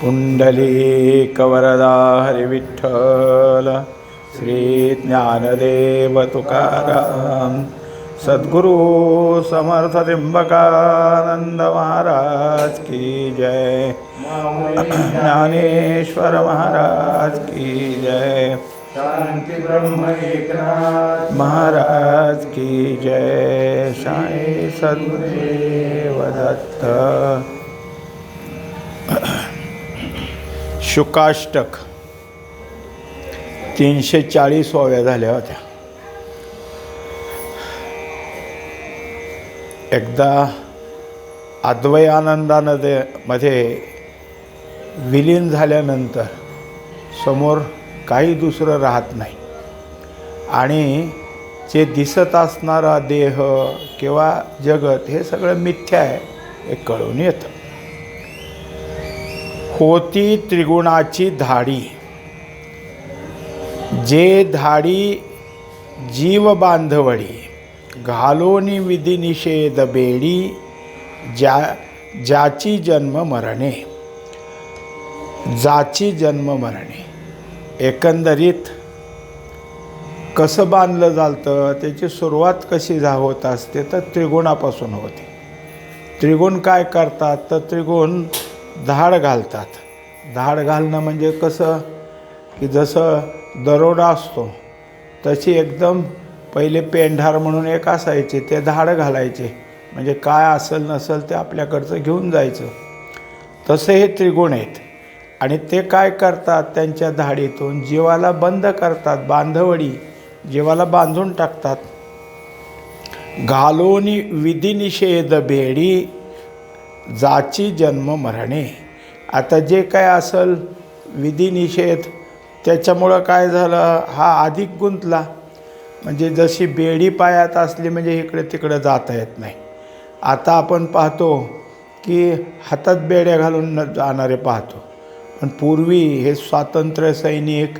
पुण्डलीकवरदा हरिविठ्ठल श्री ज्ञानदेव तुकाराम सद्गुरु समर्थ त्रिंबकानंद महाराज की जय। ज्ञानेश्वर महाराज की जय। शांति ब्रह्म महाराज की जय। साई सद्गुरुदेव दत्त। शुकाष्टक. तीनशे चाळीस ओव्या झाल्या होत्या. एकदा अद्वयानंदानदे मध्ये विलीन झाल्यानंतर समोर काही दुसरं राहत नाही. आणि जे दिसत असणारा देह किंवा जगत हे सगळं मिथ्या आहे हे कळून येतं. होती त्रिगुणाची धाडी. जे धाडी जीव बांधवडी घालोनी विधिनिषेध बेडी ज्या ज्याची जन्म मरणे. जाची जन्म मरणे. एकंदरीत कसं बांधलं जातं त्याची सुरुवात कशी झा होत असते तर त्रिगुणापासून होते. त्रिगुण काय करतात तर त्रिगुण धाड घालतात. धाड घालणं म्हणजे कसं? की जसं दरोडा असतो तशी एकदम पहिले पेंढार म्हणून एक असायचे ते धाड घालायचे. म्हणजे काय असेल नसेल ते आपल्याकडचं घेऊन जायचं. तसे हे त्रिगुण आहेत. आणि ते काय करतात? त्यांच्या धाडीतून जीवाला बंद करतात बांधवडी जीवाला बांधून टाकतात. घालोनी विधिनिषेध बेडी जाची जन्म मरणे. आता जे काय असल विधिनिषेध त्याच्यामुळं काय झालं? हा अधिक गुंतला. म्हणजे जशी बेडी पायात असली म्हणजे इकडे तिकडं जाता येत नाही. आता आपण पाहतो की हातात बेड्या घालून न जाणारे पाहतो. पण पूर्वी हे स्वातंत्र्य सैनिक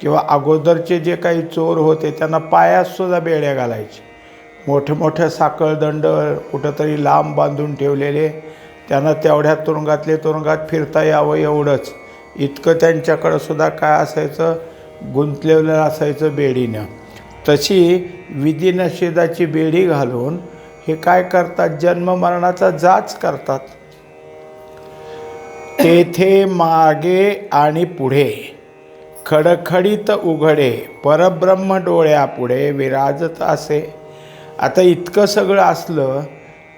किंवा अगोदरचे जे काही चोर होते त्यांना पायातसुद्धा बेड्या घालायचे. मोठे मोठे साखळदंड कुठंतरी लांब बांधून ठेवलेले. त्यांना तेवढ्या तुरुंगातले तुरुंगात फिरता यावं एवढंच. इतकं त्यांच्याकडं सुद्धा काय असायचं? गुंतलेलं असायचं बेडीनं. तशी विधिनिषेधाची बेडी घालून हे काय करतात? जन्म मरणाचा जाच करतात. तेथे मागे आणि पुढे खडखडीत उघडे परब्रह्म डोळ्यापुढे विराजत असे. आता इतकं सगळं असलं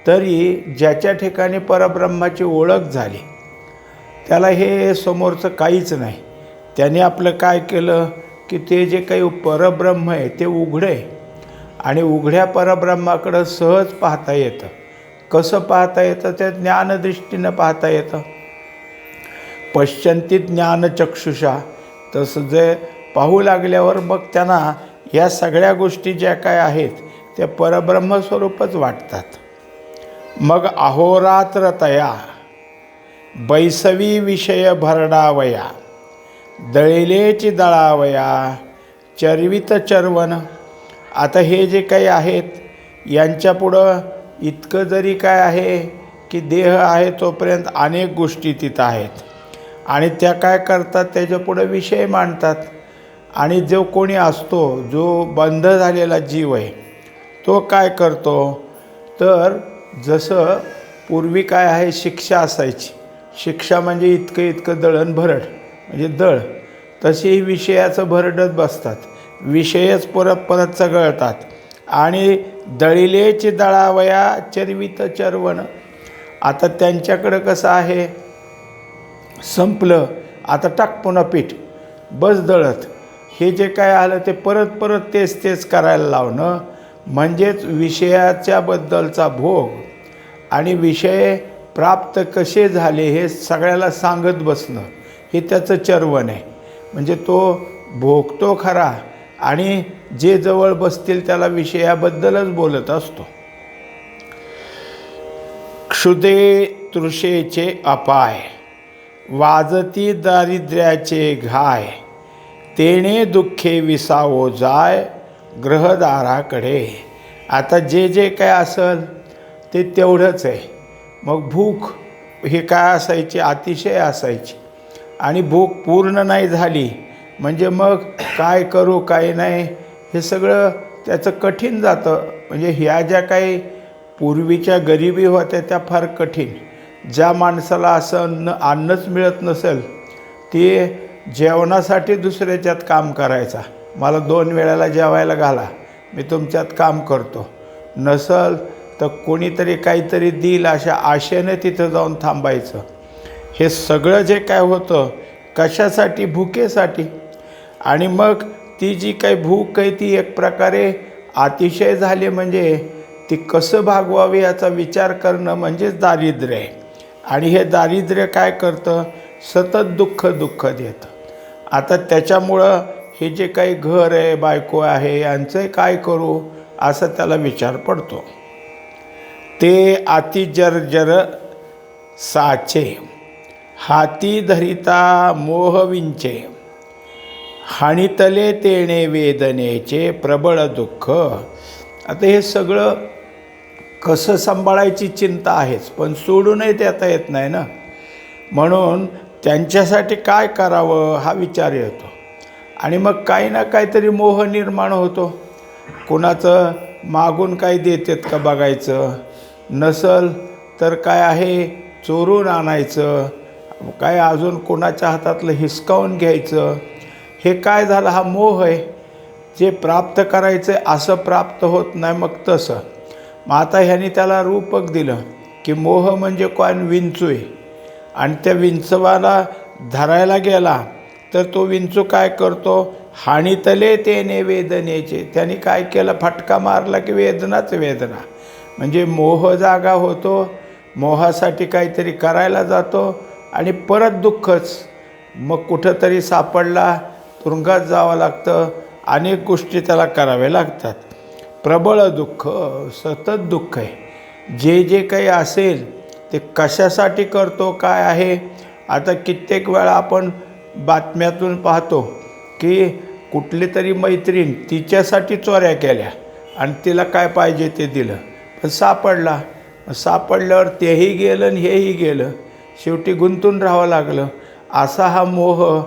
तरी ज्याच्या ठिकाणी परब्रह्माची ओळख झाली त्याला हे समोरचं काहीच नाही. त्याने आपलं काय केलं की ते जे काही परब्रह्म आहे ते उघडं आहे आणि उघड्या परब्रह्माकडं सहज पाहता येतं. कसं पाहता येतं? ते ज्ञानदृष्टीनं पाहता येतं. पश्चंती ज्ञानचक्षुषा तसं जे पाहू लागल्यावर मग त्यांना या सगळ्या गोष्टी ज्या काय आहेत त्या परब्रह्मस्वरूपच वाटतात. मग अहोरात्र तया बैसवी विषय भरडावया दळिलेची दळावया चरवित चरवण. आता हे जे काही आहेत यांच्यापुढं इतकं जरी काय आहे की देह आहे तोपर्यंत अनेक गोष्टी तिथं आहेत. आणि त्या काय करतात त्याच्यापुढं विषय मांडतात. आणि जो कोणी असतो जो बंध झालेला जीव आहे तो काय करतो? तर जसं पूर्वी काय आहे शिक्षा असायची. शिक्षा म्हणजे इतकं इतकं दळण भरड म्हणजे दळ. तशीही विषयाचं भरडत बसतात. विषयच परत परत चगळतात. आणि दळिलेचे दळावया चरवित चरवण. आता त्यांच्याकडं कसं आहे? संपलं. आता टाक पुन्हा पीठ. बस दळत. हे जे काय आलं ते परत परत तेच तेच करायला लावणं. म्हणजेच विषयाच्याबद्दलचा भोग आणि विषय प्राप्त कसे झाले हे सगळ्याला सांगत बसणं हे त्याचं चर्वण आहे. म्हणजे तो भोगतो खरा आणि जे जवळ बसतील त्याला विषयाबद्दलच बोलत असतो. क्षुदे तृषेचे अपाय वाजती दारिद्र्याचे घाय तेणे दुःखे विसावो जाय ग्रहदाराकडे. आता जे जे काय असेल ते तेवढंच आहे. मग भूक हे काय असायची? अतिशय असायची. आणि भूक पूर्ण नाही झाली म्हणजे मग काय करू काय नाही हे सगळं त्याचं कठीण जातं. म्हणजे ह्या ज्या काही पूर्वीच्या गरिबी होत्या त्या फार कठीण. ज्या माणसाला असं अन्न अन्नच मिळत नसेल ते जेवणासाठी दुसऱ्याच्यात काम करायचा. मला दोन वेळेला जेवायला घाला. मी तुमच्यात काम करतो. नसल तर कोणीतरी काहीतरी देईल अशा आशेने तिथं जाऊन थांबायचं. हे सगळं जे काय होतं कशासाठी भुकेसाठी? आणि मग ती जी काही भूक आहे ती एक प्रकारे अतिशय झाली म्हणजे ती कसं भागवावी याचा विचार करणं म्हणजेच दारिद्र्य आहे. आणि हे दारिद्र्य काय करतं? सतत दुःख दुःख देतं. आता त्याच्यामुळं हे जे काही घर आहे बायको आहे यांचं काय करू असं त्याला विचार पडतो. ते अतिजर्जर साचे हाती धरिता मोहविंचे हाणितले तेणे वेदनेचे प्रबळ दुःख. आता हे सगळं कसं सांभाळायची चिंता आहेच पण सोडूनही देता येत नाही ना. म्हणून त्यांच्यासाठी काय करावं हा विचार येतो. आणि मग काही ना काहीतरी मोह निर्माण होतो. कुणाचं मागून काही देतात का बघायचं? नसल तर काय आहे? चोरून आणायचं. काय अजून कोणाच्या हातातलं हिसकावून घ्यायचं? हे काय झालं? हा मोह आहे. जे प्राप्त करायचं आहे असं प्राप्त होत नाही मग तसं. मग आता ह्याने त्याला रूपक दिलं की मोह म्हणजे कोण? विंचू आहे. आणि त्या विंचवाला धरायला गेला. तर तो विंचू काय करतो? हाणीतले तेने वेदनेचे. त्याने काय केलं? फटका मारला की वेदनाच वेदना. म्हणजे मोह जागा होतो मोहासाठी काहीतरी करायला जातो आणि परत दुःखच. मग कुठंतरी सापडला तुरुंगात जावं लागतं अनेक गोष्टी त्याला कराव्या लागतात. प्रबळ दुःख सतत दुःख आहे. जे जे काही असेल ते कशासाठी करतो काय आहे? आता कित्येक वेळा आपण बातम्यातून पाहतो की कुठली तरी मैत्रीण तिच्यासाठी चोऱ्या केल्या आणि तिला काय पाहिजे ते दिलं. पण सापडला. सापडल्यावर तेही गेलं आणि हेही गेलं. शेवटी गुंतून राहावं लागलं. असा हा मोह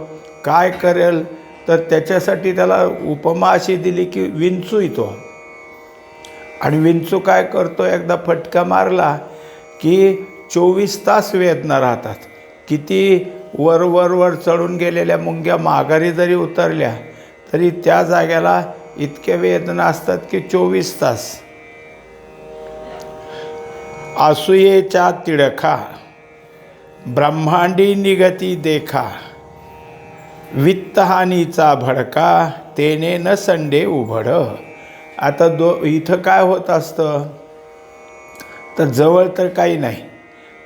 काय करेल? तर त्याच्यासाठी त्याला उपमा अशी दिली की विंचू येतो. आणि विंचू काय करतो? एकदा फटका मारला की चोवीस तास वेदना राहतात. किती वर वर वर चढून गेलेल्या मुंग्या माघारी जरी उतरल्या तरी त्या जाग्याला इतक्या वेदना असतात की चोवीस तास. आसुयेच्या तिडखा ब्रह्मांडी निगती देखा वित्तहानीचा भडका तेने न संडे उभड. आता दो इथं काय होत असतं? तर जवळ तर काही नाही.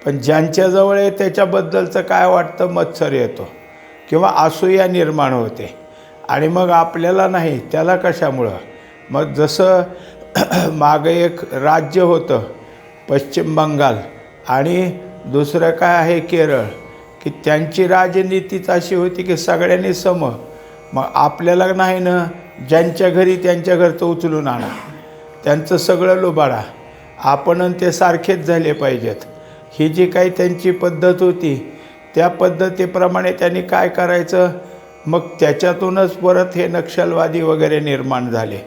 पण ज्यांच्याजवळ आहे त्याच्याबद्दलचं काय वाटतं मत्सर येतो. किंवा असूया निर्माण होते. आणि मग आपल्याला नाही त्याला कशामुळं? मग जसं मागं एक राज्य होतं पश्चिम बंगाल आणि दुसरं काय आहे केरळ की त्यांची राजनीतीच अशी होती की सगळ्यांनी सम. मग आपल्याला नाही ना ज्यांच्या घरी त्यांच्या घरचं उचलून आणा. त्यांचं सगळं लुबाडा. आपण ते सारखेच झाले पाहिजेत. ही जी काही त्यांची पद्धत होती त्या पद्धतीप्रमाणे त्यांनी काय करायचं? मग त्याच्यातूनच परत हे नक्षलवादी वगैरे निर्माण झाले.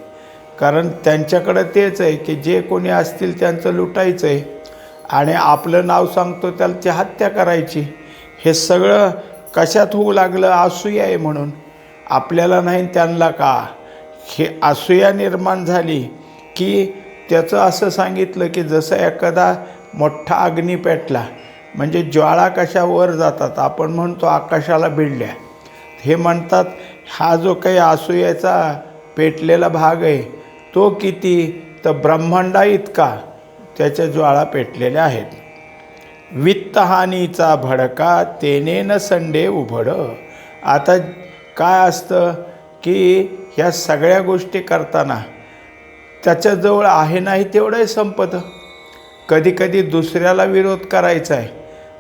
कारण त्यांच्याकडं तेच आहे की जे कोणी असतील त्यांचं लुटायचं आहे आणि आपलं नाव सांगतो त्याची हत्या करायची. हे सगळं कशात होऊ लागलं? असूया आहे म्हणून. आपल्याला नाही त्यांना का? हे असूया निर्माण झाली की त्याचं असं सांगितलं की जसं एखादा मोठा अग्नी पेटला. म्हणजे ज्वाळा कशा वर जातात? आपण म्हणतो आकाशाला भिडल्या हे म्हणतात हा जो काही असूयाचा पेटलेला भाग आहे तो किती? तर ब्रह्मांडा इतका. त्याच्या ज्वाळा पेटलेल्या आहेत. वित्तहानीचा भडका तेने न संडे उभड. आता काय असतं? की ह्या सगळ्या गोष्टी करताना त्याच्याजवळ आहे नाही तेवढंही संपतं. कधीकधी दुसऱ्याला विरोध करायचा आहे.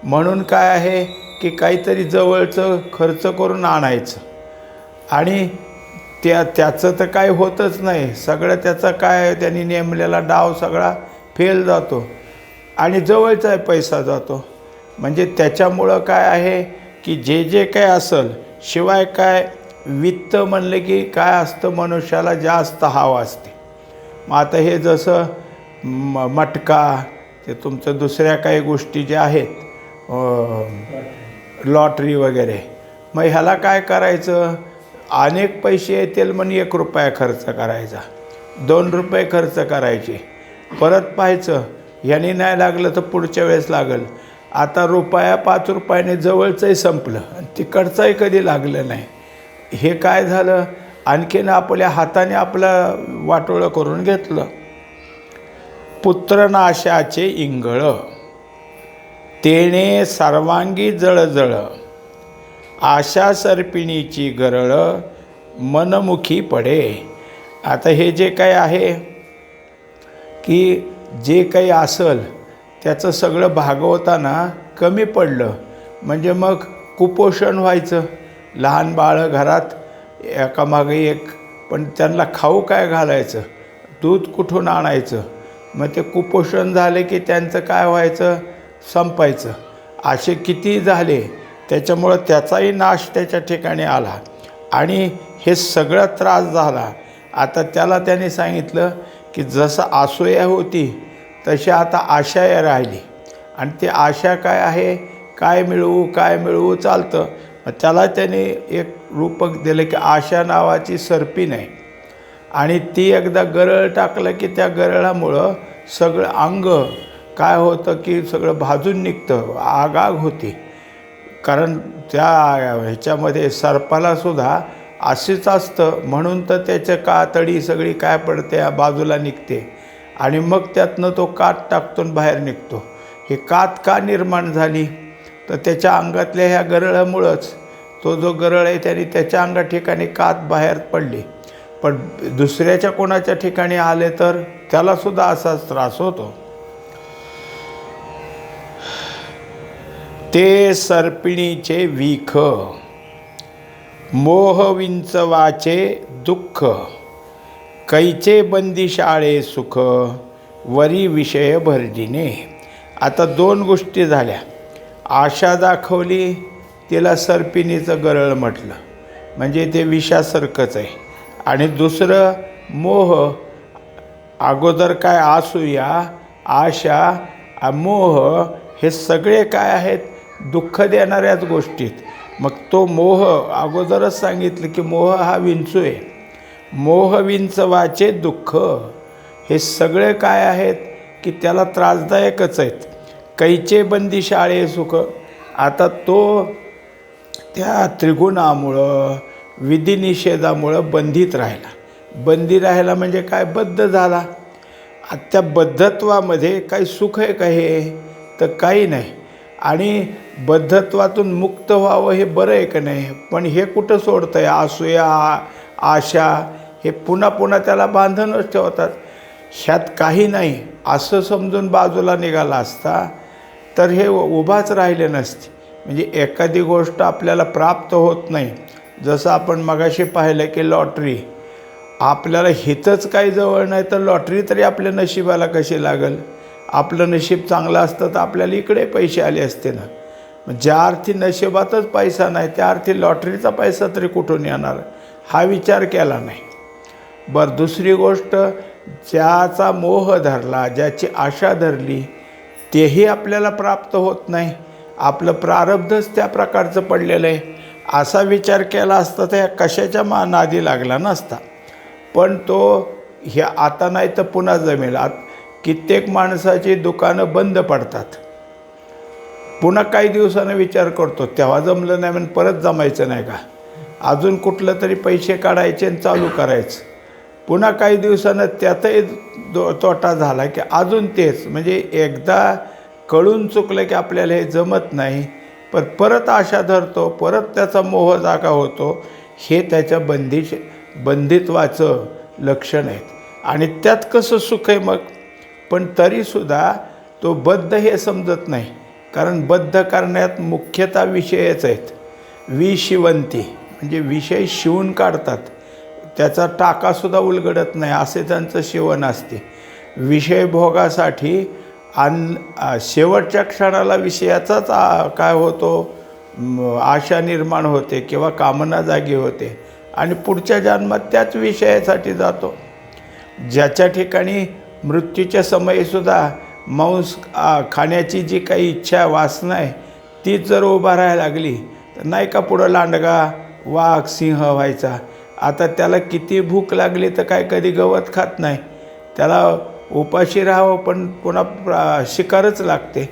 म्हणून काय आहे की काहीतरी जवळचं खर्च करून आणायचं. आणि त्या त्याचं तर काय होतच नाही. सगळं त्याचा काय त्यांनी नेमलेला डाव सगळा फेल जातो. आणि जवळचा पैसा जातो. म्हणजे त्याच्यामुळं काय आहे की जे जे काय असेल शिवाय काय वित्त म्हणलं की काय असतं? मनुष्याला जास्त हाव असते. मग आता हे जसं म मटका ते तुमचं दुसऱ्या काही गोष्टी ज्या आहेत लॉटरी वगैरे मग ह्याला काय करायचं? अनेक पैसे येतील म्हणून एक रुपया खर्च करायचा. दोन रुपये खर्च करायचे. परत पाहायचं. ह्याने नाही लागलं तर पुढच्या वेळेस लागल. आता रुपया पाच रुपयाने जवळचंही संपलं. आणि तिकडचंही कधी लागलं नाही. हे काय झालं? आणखीन आपल्या हाताने आपलं वाटोळं करून घेतलं. पुत्रनाशाचे इंगळ. तेणे सर्वांगी जळजळ. आशा सर्पिणीची गरळ मनमुखी पडे. आता हे जे काही आहे की जे काही असल त्याचं सगळं भागवताना कमी पडलं. म्हणजे मग कुपोषण व्हायचं. लहान बाळं घरात एकामागे एक पण त्यांना खाऊ काय घालायचं? दूध कुठून आणायचं? मग ते कुपोषण झाले की त्यांचं काय व्हायचं? संपायचं. असे किती झाले त्याच्यामुळं त्याचाही नाश त्याच्या ठिकाणी आला. आणि हे सगळा त्रास झाला. आता त्याला त्याने सांगितलं की जसं आसोया होती तशी आता आशाया राहिली. आणि ती आशा काय आहे? काय मिळवू काय मिळवू चालतं. मग त्याला त्याने एक रूपक दिलं की आशा नावाची सरपी नाही. आणि ती एकदा गरळ टाकलं की त्या गरळामुळं सगळं अंग काय होतं की सगळं भाजून निघतं आगाग होती. कारण त्या ह्याच्यामध्ये सर्पालासुद्धा असेच अशीच असतं म्हणून तर त्याच्या कातडी सगळी काय पडते बाजूला निघते. आणि मग त्यातनं तो कात टाकतून बाहेर निघतो. हे कात का निर्माण झाली? तर त्याच्या अंगातल्या ह्या गरळामुळंच तो जो गरळ आहे त्याने त्याच्या अंगा ठिकाणी कात बाहेर पडली. पण दुसऱ्याच्या कोणाच्या ठिकाणी आले तर त्यालासुद्धा असाच त्रास होतो. ते सर्पिणीचे विख मोहविंचवाचे दुःख कैचे बंदीशाळे सुख वरी विषय भरडिने. आता दोन गोष्टी झाल्या. आशा दाखवली तिला सर्पिणीचं गरळ म्हटलं. म्हणजे ते विषासारखंच आहे. आणि दुसरं मोह. अगोदर काय आसूया? आशा मोह हे सगळे काय आहेत? दुःख देणाऱ्याच गोष्टीत. मग तो मोह अगोदरच सांगितलं की मोह हा विंचू आहे. मोह विंचवाचे दुःख. हे सगळे काय आहेत? की त्याला त्रासदायकच आहेत. कैचे बंदी शाळे सुख. आता तो त्या त्रिगुणामुळं विधिनिषेधामुळं बंधित राहिला. बंदी राहिला म्हणजे काय? बद्ध झाला. त्या बद्धत्वामध्ये काही सुख आहे का हे? तर काही नाही. आणि बद्धत्वातून मुक्त व्हावं हे बरं आहे का नाही? पण हे कुठं सोडतं आहे आसूया आशा हे पुन्हा पुन्हा त्याला बांधणच ठेवतात. ह्यात काही नाही. असं समजून बाजूला निघाला असता तर हे उभाच राहिले नसते. म्हणजे एखादी गोष्ट आपल्याला प्राप्त होत नाही. जसं आपण मगाशी पाहिलं की लॉटरी आपल्याला हितच काही जवळ नाही तर लॉटरी तरी आपल्या नशिबाला कशी लागल? आपलं नशीब चांगलं असतं तर आपल्याला इकडे पैसे आले असते ना. मग ज्या अर्थी नशिबातच पैसा नाही त्या अर्थी लॉटरीचा पैसा तरी कुठून येणार? हा विचार केला नाही. बरं दुसरी गोष्ट ज्याचा मोह धरला ज्याची आशा धरली तेही आपल्याला प्राप्त होत नाही. आपलं प्रारब्धच त्या प्रकारचं पडलेलं आहे. असा विचार केला असता तर ह्या कशाच्या मा नादी लागला नसता. पण तो हे आता नाही तर पुन्हा जमेल. आत कित्येक माणसाची दुकानं बंद पडतात. पुन्हा काही दिवसानं विचार करतो तेव्हा जमलं नाही म्हणून परत जमायचं नाही का? अजून कुठलं तरी पैसे काढायचे आणि चालू करायचं. पुन्हा काही दिवसानं त्यातही दो तोटा झाला की अजून तेच. म्हणजे एकदा कळून चुकलं की आपल्याला हे जमत नाही. पण परत आशा धरतो परत त्याचा मोह जागा होतो हे त्याच्या बंदिश बंदित्वाचं लक्षण आहे आणि त्यात कसं सुख आहे मग? पण तरीसुद्धा तो बद्ध हे समजत नाही. कारण बद्ध करण्यात मुख्यतः विषयच आहेत. विशिवंती म्हणजे विषय शिवून काढतात. त्याचा टाकासुद्धा उलगडत नाही असे त्यांचं शिवण असते. विषय भोगासाठी आणि शेवटच्या क्षणाला विषयाचाच आ- काय होतो आशा निर्माण होते किंवा कामना जागी होते. आणि पुढच्या जन्मात त्याच विषयासाठी जातो. ज्याच्या ठिकाणी मृत्यूच्या समयीसुद्धा मांस खाण्याची जी काही इच्छा वासना आहे ती जर उभा राहायला लागली तर नाही का पुढं लांडगा वाघ सिंह व्हायचा. आता त्याला किती भूक लागली तर काय कधी गवत खात नाही. त्याला उपाशी राहावं पण पुन्हा प्रा- शिकारच लागते.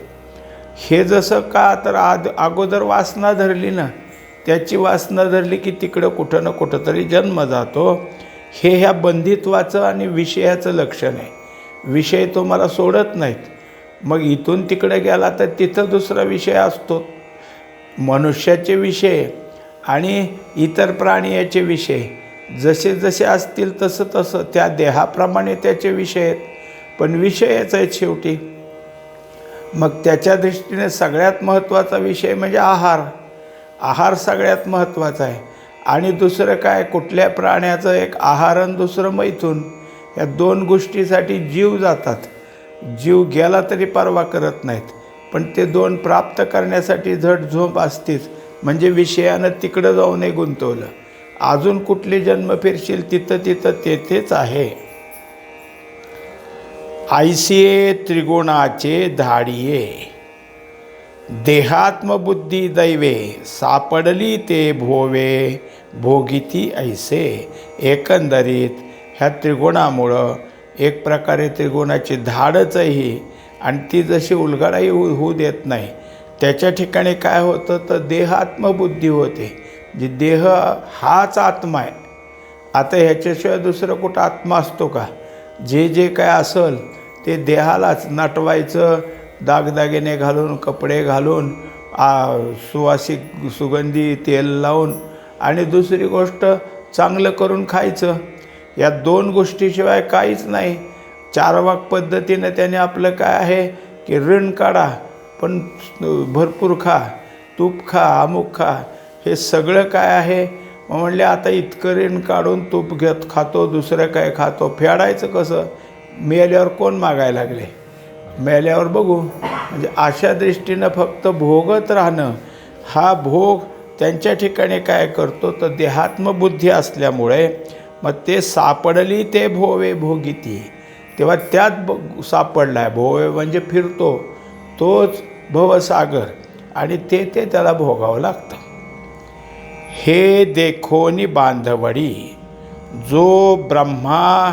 हे जसं का तर आद अगोदर वासना धरली ना त्याची वासना धरली की तिकडं कुठं ना कुठं तरी जन्म जातो. हे ह्या बंधित्वाचं आणि विषयाचं लक्षण आहे. विषय तो मला सोडत नाहीत. मग इथून तिकडे गेला तर तिथं दुसरा विषय असतो. मनुष्याचे विषय आणि इतर प्राणियाचे विषय. जसे जसे असतील तसं तसं त्या देहाप्रमाणे त्याचे विषय आहेत. पण विषयच आहेत शेवटी. मग त्याच्या दृष्टीने सगळ्यात महत्त्वाचा विषय म्हणजे आहार. आहार सगळ्यात महत्त्वाचा आहे. आणि दुसरं काय कुठल्या प्राण्याचं एक आहार आणि दुसरं मैथून. या दोन गोष्टीसाठी जीव जातात. जीव गेला तरी परवा करत नाहीत. पण ते दोन प्राप्त करण्यासाठी झट झोप असतीच. म्हणजे विषयानं तिकडं जाऊन हे गुंतवलं. अजून कुठले जन्म फिरशील तिथं तिथं तेथेच आहे. ऐसिये त्रिगुणाचे धाडिये. देहात्मबुद्धी दैवे सापडली ते भोवे भोगिती ऐसे. एकंदरीत ह्या त्रिगुणामुळं एक प्रकारे त्रिगुणाची धाडच ही आणि ती जशी उलगडाही होऊ होऊ देत नाही त्याच्या ठिकाणी काय होतं? तर देहात्मबुद्धी होते जी देह हाच आत्मा आहे. आता ह्याच्याशिवाय दुसरं कुठं आत्मा असतो का? जे जे काय असेल ते देहालाच नटवायचं दागदागिने घालून कपडे घालून सुवासिक सुगंधी तेल लावून आणि दुसरी गोष्ट चांगलं करून खायचं. या दोन गोष्टीशिवाय काहीच नाही. चारवाक पद्धतीनं त्याने आपलं काय आहे की ऋण काढा पण भरपूर खा तूप खा अमुक खा हे सगळं काय आहे? मग म्हणले आता इतकं ऋण काढून तूप घेत खातो दुसरं काय खातो? फेडायचं कसं? मेल्यावर कोण मागायला लागले? मेल्यावर बघू. म्हणजे अशा दृष्टीनं फक्त भोगत राहणं हा भोग त्यांच्या ठिकाणी काय करतो? तर देहात्मबुद्धी असल्यामुळे मग ते सापडली ते भोवे भोगिती. तेव्हा त्यात ब सापडला आहे भोवे म्हणजे फिरतो तोच भवसागर आणि ते ते त्याला भोगावं लागतं. हे देखोनी बांधवडी जो ब्रह्मा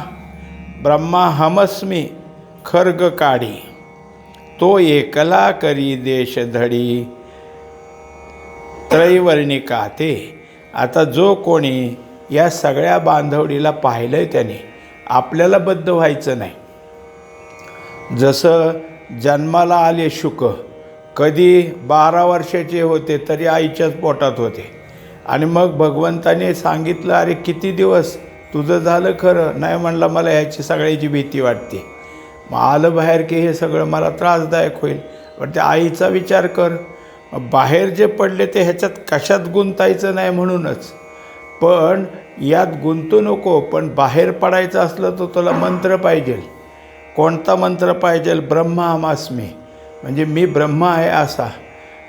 ब्रह्मा हमस्मी खर्ग काढी तो एकला करी देश धडी त्रैवर्णिका ते आता जो कोणी या सगळ्या बांधवडीला पाहिलं आहे त्याने आपल्याला बद्ध व्हायचं नाही. जसं जन्माला आले शुक कधी बारा वर्षाचे होते तरी आईच्याच पोटात होते. आणि मग भगवंताने सांगितलं अरे किती दिवस तुझं झालं खरं नाही म्हणलं मला ह्याची सगळ्याची भीती वाटते. मग आलं बाहेर की हे सगळं मला त्रासदायक होईल. पण त्या आईचा विचार कर. बाहेर जे पडले ते ह्याच्यात कशात गुंतायचं नाही म्हणूनच. पण यात गुंतू नको पण बाहेर पडायचं असलं तर तुला मंत्र पाहिजे. कोणता मंत्र पाहिजे? ब्रह्मामास्मी म्हणजे मी ब्रह्म आहे असा.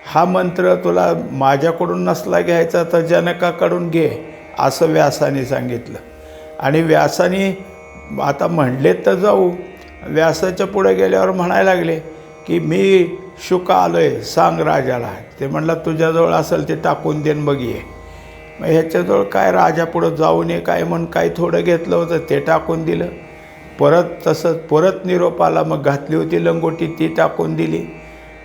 हा मंत्र तुला माझ्याकडून नसला घ्यायचा तर जनकाकडून घे असं व्यासाने सांगितलं. आणि व्यासाने आता म्हणले तर जाऊ. व्यासाच्या पुढे गेल्यावर म्हणायला लागले की मी शुक आलो आहे सांग राजाला. ते म्हणलं तुझ्याजवळ असेल ते टाकून देन बघ. ये मग ह्याच्याजवळ काय राजा पुढं जाऊ नये काय म्हणून काय थोडं घेतलं होतं ते टाकून दिलं. परत तसंच परत निरोप आला मग घातली होती लंगोटी ती टाकून दिली.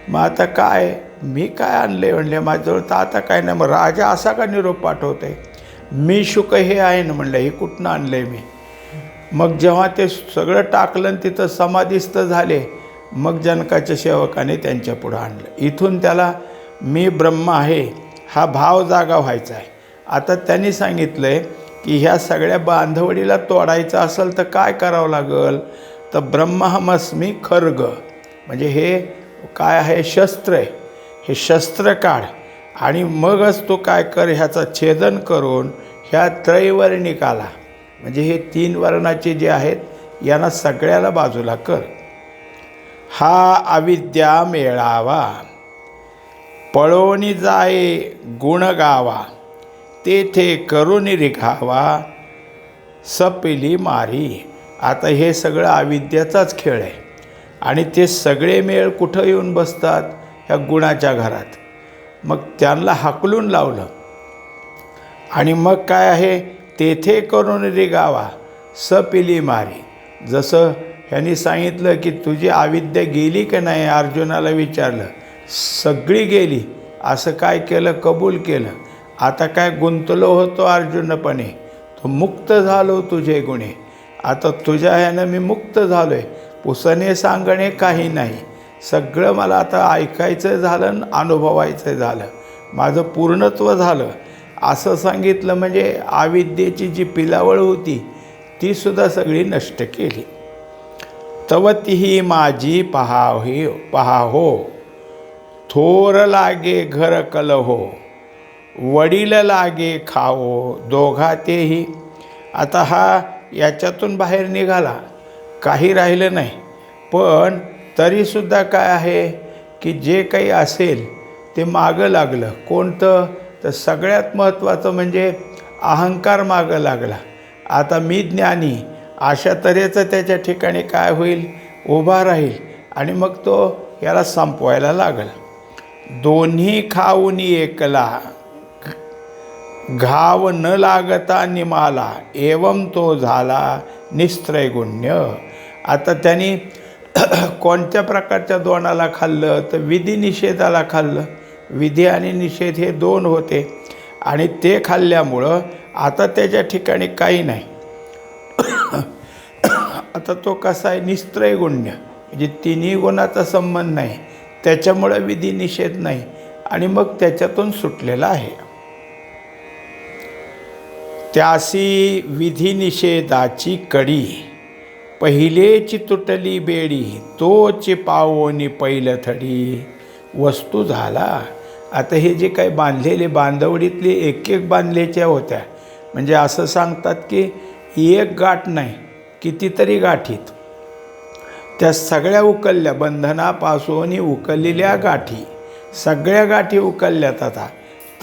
मग आता काय? मी काय आणलं आहे म्हणले माझ्याजवळ तर आता काय नाही. मग राजा असा का निरोप पाठवतो आहे मी शुक हे आहे ना म्हणलं हे कुठनं आणलं आहे मी? मग जेव्हा ते सगळं टाकलं आणि तिथं समाधिस्थ झाले मग जनकाच्या सेवकाने त्यांच्या पुढं आणलं. इथून त्याला मी ब्रह्म आहे हा भाव जागा व्हायचा आहे. आता त्यांनी सांगितलं आहे की ह्या सगळ्या बांधवडीला तोडायचं असेल तर काय करावं लागेल? तर ब्रह्महमस्मी खर्ग. म्हणजे हे काय आहे? शस्त्र आहे. हे शस्त्र काढ आणि मगच तो काय कर? ह्याचा छेदन करून ह्या त्रैवर्णिकाला म्हणजे हे तीन वर्णाचे जे आहेत यांना सगळ्याला बाजूला कर. हा अविद्या मेळावा. पळोनी जाये गुण गावा. तेथे करून रिघावा. सपिली मारी. आता हे सगळं अविद्याचाच खेळ आहे. आणि ते सगळे मेळ कुठं येऊन बसतात? ह्या गुणाच्या घरात. मग त्यांना हाकलून लावलं. आणि मग काय आहे? तेथे करून रिगावा सपिली मारी. जसं ह्यांनी सांगितलं की तुझी अविद्या गेली का नाही? अर्जुनाला विचारलं. सगळी गेली. असं काय केलं? कबूल केलं. आता काय गुंतलो होतो अर्जुनपणे? तो मुक्त झालो तुझे गुणे. आता तुझ्या ह्यानं मी मुक्त झालो आहे पुसणे सांगणे काही नाही. सगळं मला आता ऐकायचं झालं आणि अनुभवायचं झालं. माझं पूर्णत्व झालं. असं सांगितलं म्हणजे अविद्येची जी पिलावळ होती ती सुद्धा सगळी नष्ट केली. तव तीही माझी पहावी पहा हो थोर लागे घर कल हो वडील लागे खाओ दोघा तेही आता हा याच्यातून बाहेर निघाला काही राहिलं नाही. पण तरीसुद्धा काय आहे की जे काही असेल ते मागं लागलं. कोणतं? तर सगळ्यात महत्त्वाचं म्हणजे अहंकार मागं लागला. आता मी ज्ञानी अशा तऱ्हेचं त्याच्या ठिकाणी काय होईल? उभा राहील आणि मग तो याला संपवायला लागला. दोन्ही खाऊन एकला. घाव न लागता निमाला एवम तो झाला निस्त्रयगुण्य आता त्यांनी कोणत्या प्रकारच्या दोणाला खाल्लं? तर विधी निषेधाला खाल्लं. विधी आणि निषेध हे दोन होते आणि ते खाल्ल्यामुळं आता त्याच्या ठिकाणी काही नाही. आता तो कसा आहे? निस्त्रयगुण्य म्हणजे तिन्ही गुणाचा संबंध नाही. त्याच्यामुळं विधी निषेध नाही. आणि मग त्याच्यातून सुटलेला आहे. त्यासी विधी निषेधाची कडी. पहिलेची तुटली बेडी तोची पावोनी पहिलं थडी. वस्तू झाला. आता हे जे काही बांधलेले बांधवडीतले एक एक बांधलेच्या होत्या. म्हणजे असं सांगतात की एक गाठ नाही कितीतरी गाठीत. त्या सगळ्या उकलल्या बंधनापासून उकललेल्या गाठी. सगळ्या गाठी उकलल्यात आता.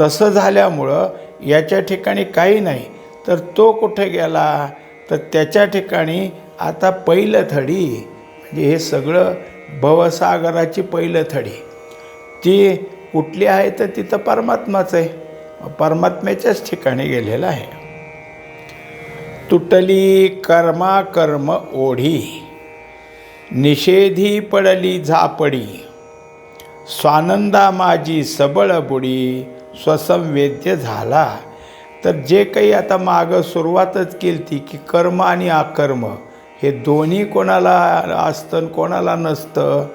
तसं झाल्यामुळं याच्या ठिकाणी काही नाही. तर तो कुठे गेला? तर त्याच्या ठिकाणी आता पहिलं थडी. म्हणजे हे सगळं भवसागराची पहिलं थडी. ती कुठली आहे तर तिथं परमात्माच आहे. परमात्म्याच्याच ठिकाणी गेलेलं आहे. तुटली कर्मा कर्म ओढी निषेधी पडली झापडी स्वानंदा माझी सबळ बुडी स्वसंवेद्य झाला. तर जे काही आता मागं सुरुवातच केली ती की कर्म आणि अकर्म हे दोन्ही कोणाला असतं कोणाला नसतं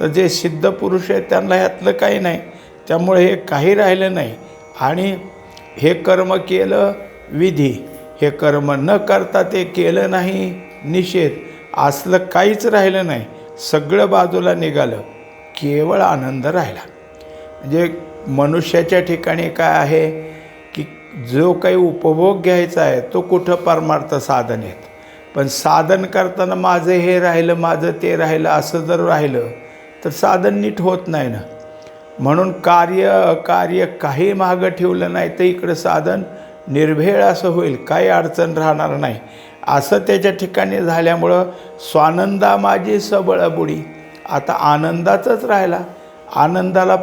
तर जे सिद्ध पुरुष आहेत त्यांना ह्यातलं काही नाही. त्यामुळे हे काही राहिलं नाही. आणि हे कर्म केलं विधी हे कर्म न करता ते केलं नाही निषेध असलं काहीच राहिलं नाही. सगळं बाजूला निघालं. केवळ आनंद राहिला. म्हणजे मनुष्याच्या ठिकाणी काय आहे की जो काही उपभोग घ्यायचा आहे तो कुठं परमार्थ साधन आहेत. पण साधन करताना माझं हे राहिलं माझं ते राहिलं असं जर राहिलं तर साधन नीट होत नाही ना. म्हणून कार्य अकार्य काही मागं ठेवलं नाही तर इकडं साधन निर्भेळ असं होईल काही अडचण राहणार नाही. असं त्याच्या ठिकाणी झाल्यामुळं स्वानंदा माझी सबळ बुडी आता आनंदाचंच राहिला. आनंदाला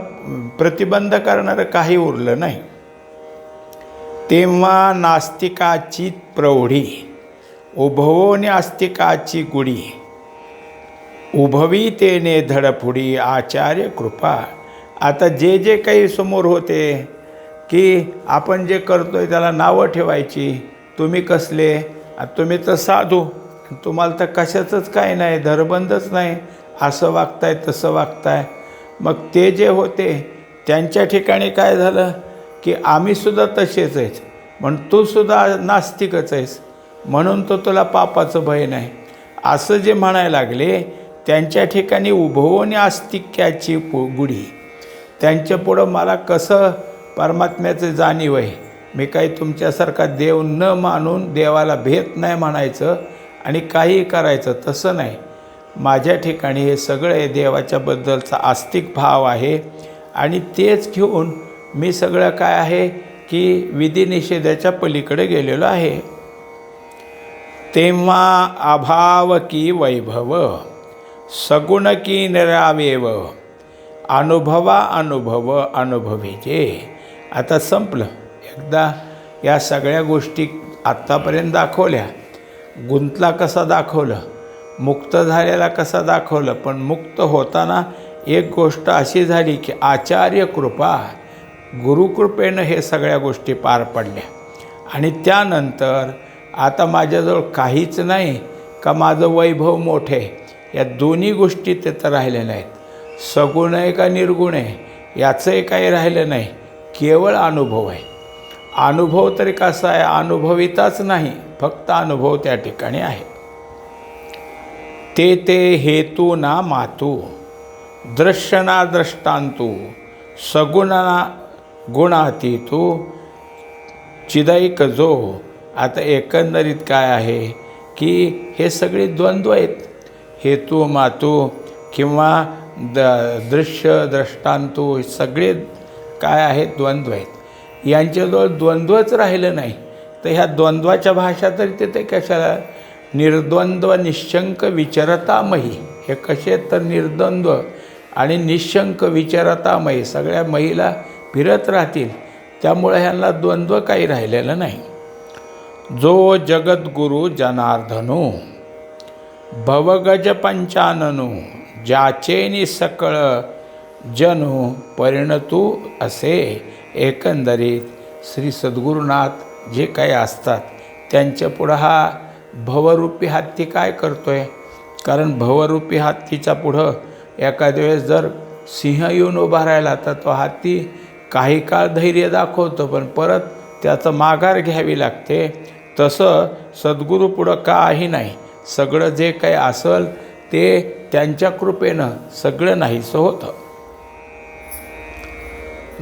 प्रतिबंध करणारं काही उरलं नाही. तेव्हा नास्तिकाची प्रौढी उभवोने आस्तिकाची गुढी. उभवी तेने धडपुडी आचार्य कृपा. आता जे जे काही समोर होते की आपण जे करतोय त्याला नावं ठेवायची तुम्ही कसले? तुम्ही तर साधू तुम्हाला तर कशाचंच काही नाही धरबंदच नाही. असं वागताय तसं वागताय. मग ते जे होते त्यांच्या ठिकाणी काय झालं की आम्हीसुद्धा तसेच आहेत. पण तूसुद्धा नास्तिकच आहेस. म्हणून तो तुला पापाचं भय नाही. असं जे म्हणायला लागले त्यांच्या ठिकाणी उभवून आस्तिक्याची पु गुढी. त्यांच्या पुढं मला कसं परमात्म्याचं जाणीव आहे? मी काही तुमच्यासारखा देव न मानून देवाला भेद नाही म्हणायचं आणि काही करायचं तसं नाही. माझ्या ठिकाणी हे सगळे देवाच्याबद्दलचा आस्तिक भाव आहे आणि तेच घेऊन मी सगळं काय आहे की विधिनिषेधाच्या पलीकडे गेलेलो आहे. तेव्हा अभाव की वैभव सगुण की निरावेव अनुभवा अनुभव अनुभवी जे आता संपलं. एकदा या सगळ्या गोष्टी आत्तापर्यंत दाखवल्या. गुंतला कसा दाखवलं? मुक्त झालेला कसा दाखवलं? पण मुक्त होताना एक गोष्ट अशी झाली की आचार्य कृपा गुरुकृपेनं हे सगळ्या गोष्टी पार पडल्या. आणि त्यानंतर आता माझ्याजवळ काहीच नाही का माझं वैभव मोठे? या दोन्ही गोष्टी तिथं राहिलेल्या आहेत. सगुण आहे का निर्गुण आहे? याचंही काही राहिलं नाही. केवळ अनुभव आहे. अनुभव तरी कसा आहे? अनुभविताच नाही. फक्त अनुभव त्या ठिकाणी आहे. ते ते हेतू ना मातू. दृश्य ना द्रष्टांतू सगुणा गुणातीतू चिदैक जो. आता एकंदरीत काय आहे? की हे सगळे द्वंद्व आहेत. हेतू मातू किंवा द दृश्य द्रष्टांतू हे सगळे काय आहेत? द्वंद्व आहेत. यांच्याजवळ द्वंद्वच राहिलं नाही. तर ह्या द्वंद्वाच्या भाषा तरी तिथे कशाला? निर्द्वंद्व निशंक विचरतामही हे कसे तर निर्द्वंद्व आणि निशंक विचरतामही सगळ्या महिला फिरत राहतील. त्यामुळे ह्यांना द्वंद्व काही राहिलेलं नाही. जो जगद्गुरु जनार्दनो भवगज पंचाननो ज्याचेनी सकळ जनु परिणतू असे एकंदरीत श्री सद्गुरुनाथ जे काही असतात त्यांच्या पुढं हा भवरूपी हत्ती काय करतो आहे कारण भवरूपी हत्तीच्या पुढं एखाद्या वेळेस जर सिंह येऊन उभा राहिला तर तो हत्ती काही काळ धैर्य दाखवतो पण परत त्याचं माघार घ्यावी लागते. तसं सद्गुरू पुढं काही नाही. सगळं जे काही असेल ते त्यांच्या कृपेनं सगळं नाहीसं होतं.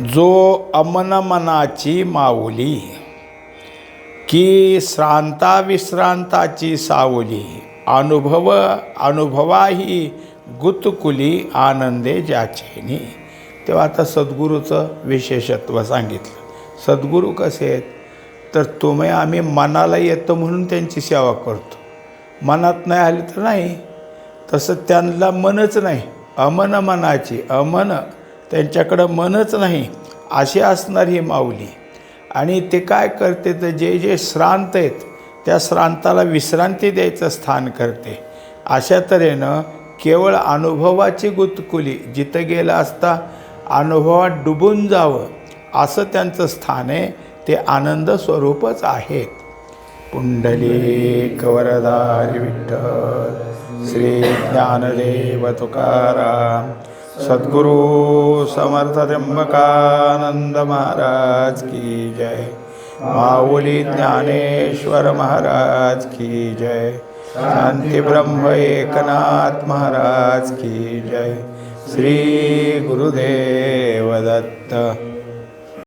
जो अमन मनाची माऊली की श्रांता विश्रांताची सावली अनुभव अनुभवाही गुतकुली आनंदे ज्याचेनी. तेव्हा आता सद्गुरूचं विशेषत्व सांगितलं. सद्गुरू कसे आहेत? तर तुम्ही आम्ही मनाला येतो म्हणून त्यांची सेवा करतो. मनात नाही आली तर नाही. तसं त्यांना मनच नाही. अमन मनाची अमन त्यांच्याकडं मनच नाही अशी असणारी ही माऊली. आणि ते काय करते तर जे जे श्रांत आहेत त्या श्रांताला विश्रांती द्यायचं स्थान करते. अशा तऱ्हेनं केवळ अनुभवाची गुतकुली जिथं गेलं असता अनुभवात डुबून जावं असं त्यांचं स्थान आहे. ते आनंद स्वरूपच आहेत. पुंडली कवरदारी विठ्ठल. श्री ज्ञानदेव तुकाराम सद्गुरु समर्थ त्र्यंबकानंद महाराज की जय। माऊली ज्ञानेश्वर महाराज की जय। शांती ब्रह्म एकनाथ महाराज की जय। श्री गुरुदेव दत्त।